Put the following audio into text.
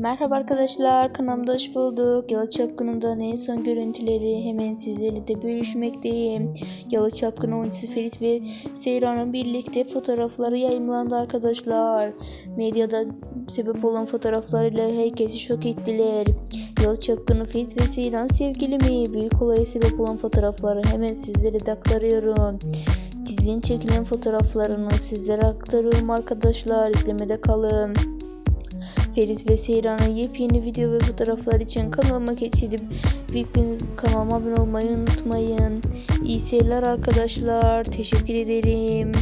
Merhaba arkadaşlar, kanalımda hoş bulduk. Yalı Çapkını'ndan en son görüntüleri hemen sizlerle de bölüşmekteyim. Yalı Çapkını oyuncusu Ferit ve Seyran'ın birlikte fotoğrafları yayımlandı arkadaşlar. Medyada sebep olan fotoğraflarıyla herkesi şok ettiler. Yalı Çapkını Ferit ve Seyran sevgili mi? Büyük olaya sebep olan fotoğrafları hemen sizlere de aktarıyorum. Gizlice çekilen fotoğraflarını sizlere aktarıyorum arkadaşlar. İzlemede kalın. Ferit ve Seyran'ın yepyeni video ve fotoğraflar için kanalıma geçidip kanalıma abone olmayı unutmayın. İyi seyirler arkadaşlar. Teşekkür ederim.